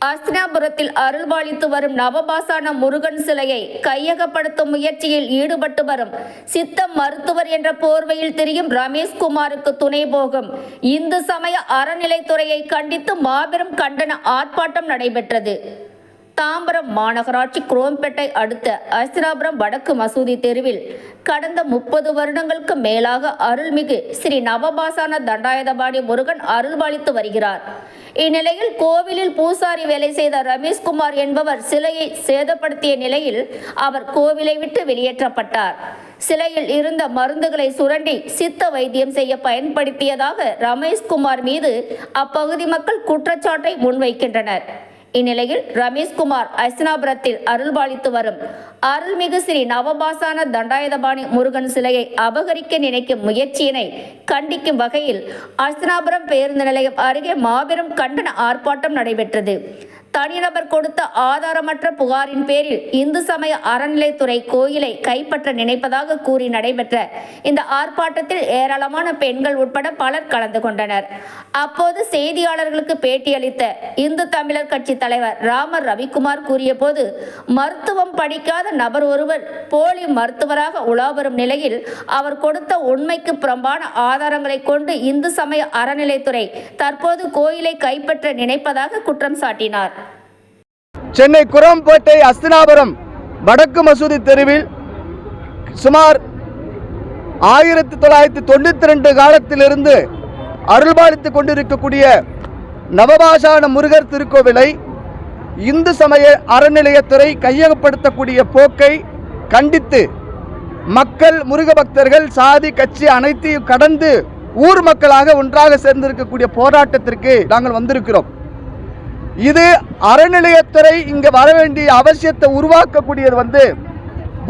அஸ்தினாபுரத்தில் அருள்பாலித்து வரும் நவபாசான முருகன் சிலையை கையகப்படுத்தும் முயற்சியில் ஈடுபட்டு வரும் சித்த மருத்துவர் என்ற போர்வையில் திரியும் ரமேஷ்குமாருக்கு துணை போகும். இந்து சமய அறநிலைத்துறையை கண்டித்து மாபெரும் கண்டன ஆர்ப்பாட்டம் நடைபெற்றது. தாம்பரம் மாநகராட்சி குரோம்பேட்டை அடுத்த அஸ்தினாபுரம் வடக்கு மசூதி தெருவில் கடந்த முப்பது வருடங்களுக்கு மேலாக அருள்மிகு ஸ்ரீ நவபாசான தண்டாயுதபாணி முருகன் அருள்பாலித்து வருகிறார். இந்நிலையில் கோவிலில் பூசாரி வேலை செய்த ரமேஷ்குமார் என்பவர் சிலையை சேதப்படுத்திய நிலையில் அவர் கோவிலை விட்டு வெளியேற்றப்பட்டார். சிலையில் இருந்த மருந்துகளை சுரண்டி சித்த வைத்தியம் செய்ய பயன்படுத்தியதாக ரமேஷ்குமார் மீது அப்பகுதி மக்கள் குற்றச்சாட்டை முன்வைக்கின்றனர். இந்நிலையில் ரமேஷ்குமார் அஸ்தினாபுரத்தில் அருள்பாலித்து வரும் அருள்மிகு ஸ்ரீ நவபாசான தண்டாயுதபாணி முருகன் சிலையை அபகரிக்க நினைக்கும் முயற்சியினை கண்டிக்கும் வகையில் அஸ்தினாபுரம் பேருந்து நிலையம் அருகே மாபெரும் கண்டன ஆர்ப்பாட்டம் நடைபெற்றது. தனிநபர் கொடுத்த ஆதாரமற்ற புகாரின் பேரில் இந்து சமய அறநிலைத்துறை கோயிலை கைப்பற்ற நினைப்பதாக கூறி நடைபெற்ற இந்த ஆர்ப்பாட்டத்தில் ஏராளமான பெண்கள் உட்பட பலர் கலந்து கொண்டனர். அப்போது செய்தியாளர்களுக்கு பேட்டியளித்த இந்து தமிழர் கட்சி தலைவர் ராமர் ரவிக்குமார் கூறியபோது மருத்துவம் படிக்காத நபர் ஒருவர் போலி மருத்துவராக உலா வரும் நிலையில் அவர் கொடுத்த உண்மைக்கு புறம்பான ஆதாரங்களை கொண்டு இந்து சமய அறநிலைத்துறை தற்போது கோயிலை கைப்பற்ற நினைப்பதாக குற்றம் சாட்டினார். சென்னை குரம்பேட்டை அஸ்தினாபுரம் வடக்கு மசூதி தெருவில் சுமார் ஆயிரத்தி தொள்ளாயிரத்தி தொண்ணூற்றி ரெண்டு காலத்திலிருந்து அருள்பாலித்துக் கொண்டிருக்கக்கூடிய நவபாஷான முருகர் திருக்கோவிலை இந்து சமய அறநிலையத்துறை கையகப்படுத்தக்கூடிய போக்கை கண்டித்து மக்கள் முருக பக்தர்கள் சாதி கட்சி அனைத்தையும் கடந்து ஊர் மக்களாக ஒன்றாக சேர்ந்திருக்கக்கூடிய போராட்டத்திற்கு நாங்கள் வந்திருக்கிறோம். இது அறநிலையத்துறை இங்கே வர வேண்டிய அவசியத்தை உருவாக்கக்கூடியது வந்து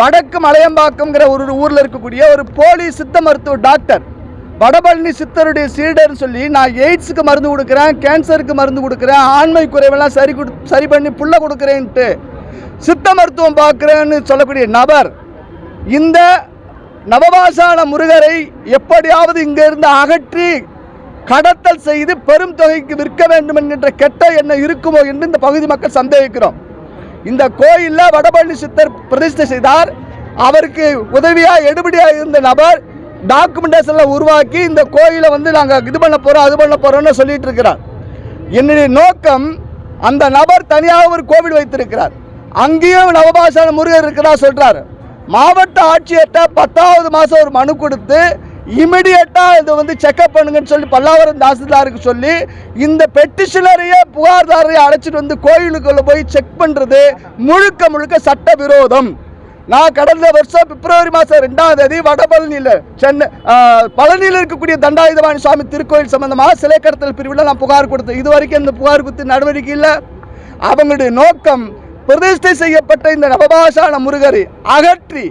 வடக்கு மலையம்பாக்கம்ங்கிற ஒரு ஊரில் இருக்கக்கூடிய ஒரு போலி சித்த மருத்துவ டாக்டர் வடபழனி சித்தருடைய சீடர்னு சொல்லி நான் எய்ட்ஸுக்கு மருந்து கொடுக்குறேன் கேன்சருக்கு மருந்து கொடுக்குறேன் ஆண்மை குறைவெல்லாம் சரி கொடு சரி பண்ணி புள்ள கொடுக்குறேன்ட்டு சித்த மருத்துவம் பார்க்குறேன்னு சொல்லக்கூடிய நபர் இந்த நவபாசான முருகரை எப்படியாவது இங்கிருந்து அகற்றி கடத்தல் செய்து பெரும் தொகைக்கு விற்க வேண்டும் என்கின்ற கெட்ட எண்ணம் இருக்குமோ என்று இந்த பகுதி மக்கள் சந்தேகிக்கிறோம். இந்த கோயிலில் வடபழனி சித்தர் பிரதிஷ்டை செய்தார். அவருக்கு உதவியாக எடுபடியாக இருந்த நபர் டாக்குமெண்டேஷனில் உருவாக்கி இந்த கோயிலை வந்து நாங்கள் இது பண்ண போகிறோம் அது பண்ண போகிறோம்னு சொல்லிட்டு இருக்கிறார். என்னுடைய நோக்கம் அந்த நபர் தனியாக ஒரு கோவில் வைத்திருக்கிறார். அங்கேயும் நவபாஷான முருகர் இருக்கிறதா சொல்கிறார் மாவட்ட ஆட்சியர்கிட்ட பத்தாவது மாதம் ஒரு மனு கொடுத்து இமிடியட்டாக இதை வந்து செக்அப் பண்ணுங்கன்னு சொல்லி பல்லாவரம் தாசில்தாருக்கு சொல்லி இந்த பெட்டிஷனரையே புகார்தாரையே அழைச்சிட்டு வந்து கோயிலுக்குள்ள போய் செக் பண்ணுறது முழுக்க முழுக்க சட்ட விரோதம் நான் கடந்த வருஷம் பிப்ரவரி மாதம் ரெண்டாம் தேதி வடபழனியில் சென்னை பழனியில் இருக்கக்கூடிய தண்டாயுதபாணி சுவாமி திருக்கோயில் சம்பந்தமாக சிலை கடத்தல் பிரிவில் நான் புகார் கொடுத்தேன். இது வரைக்கும் இந்த புகார் கொடுத்து நடவடிக்கை இல்லை. அவங்களுடைய நோக்கம் பிரதிஷ்டை செய்யப்பட்ட இந்த நவபாஷான முருகரை அகற்றி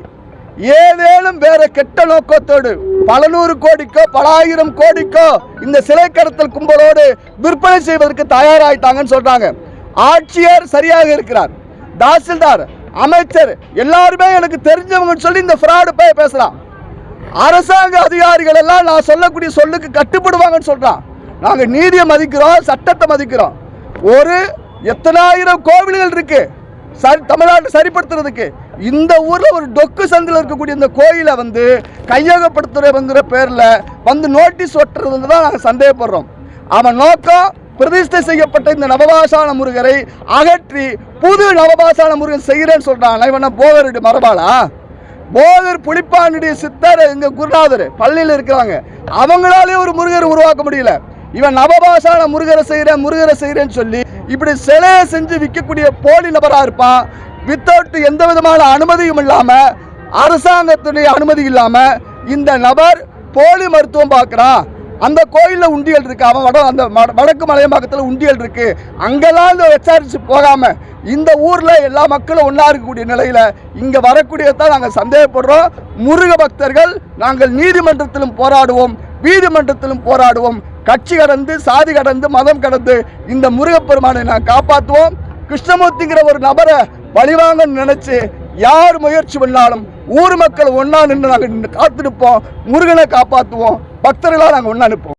ஏதேனும் வேற கெட்ட நோக்கத்தோடு பல நூறு கோடிக்கோ பல ஆயிரம் கோடிக்கோ இந்த சிலை கடத்தல் கும்பலோடு விற்பனை செய்வதற்கு தயாராயிட்டாங்கன்னு சொல்றாங்க. ஆட்சியர் சரியாக இருக்கிறார். தாசில்தார் அமைச்சர் எல்லாருமே எனக்கு தெரிஞ்சவங்கன்னு சொல்லி இந்த ஃப்ராடு போய் பேசுறான். அரசாங்க அதிகாரிகள் எல்லாம் நான் சொல்லக்கூடிய சொல்லுக்கு கட்டுப்படுவாங்கன்னு சொல்றான். நாங்கள் நீதியை மதிக்கிறோம் சட்டத்தை மதிக்கிறோம். ஒரு எத்தனாயிரம் கோவில்கள் இருக்கு. சரி தமிழ்நாட்டை சரிப்படுத்துறதுக்கு. இந்த ஊர்ல ஒரு டொக்கு சந்தில் இருக்கக்கூடிய இந்த கோயிலை வந்து கையகப்படுத்துறவங்கிற பேர்ல வந்து நோட்டீஸ் ஒட்டுறது தான் நாங்கள் சந்தேகப்படுறோம். அவன் நோக்கம் பிரதிஷ்டை செய்யப்பட்ட இந்த நவபாசான முருகரை அகற்றி புது நவபாசான முருகன் செய்கிறேன்னு சொல்றான். இவன போகருடைய மரபாளா? போதர் புளிப்பானுடைய சித்தர் எங்கள் குருநாதர் பள்ளியில் இருக்கிறாங்க. அவங்களாலே ஒரு முருகரை உருவாக்க முடியல. இவன் நவபாசான முருகரை செய்கிறேன் முருகரை செய்கிறேன்னு சொல்லி இப்படி சிலையை செஞ்சு விற்கக்கூடிய போலி நபரா இருப்பான். வித்தவுட் எந்த விதமான அனுமதியும் இல்லாமல் அரசாங்கத்துடைய அனுமதி இல்லாமல் இந்த நபர் போலி மருத்துவம் பார்க்குறான். அந்த கோயிலில் உண்டியல் இருக்கு. அவன் வட அந்த வடக்கு மலையம்பாக்கத்தில் உண்டியல் இருக்கு. அங்கெல்லாம் இந்த விசாரிச்சு போகாம இந்த ஊரில் எல்லா மக்களும் ஒன்றா இருக்கக்கூடிய நிலையில் இங்கே வரக்கூடியதான் நாங்கள் சந்தேகப்படுறோம். முருக பக்தர்கள் நாங்கள் நீதிமன்றத்திலும் போராடுவோம். வீதிமன்றத்திலும் போராடுவோம். கட்சி கடந்து சாதி கடந்து மதம் கடந்து இந்த முருகப்பெருமானை நான் காப்பாற்றுவோம். கிருஷ்ணமூர்த்திங்கிற ஒரு நபரை பழிவாங்கன்னு நினைச்சு யார் முயற்சி பண்ணாலும் ஊர் மக்கள் ஒன்றா நின்று நாங்கள் காத்திருப்போம் முருகனை காப்பாற்றுவோம் பக்தர்களாக நாங்கள் ஒன்றா நிற்போம்.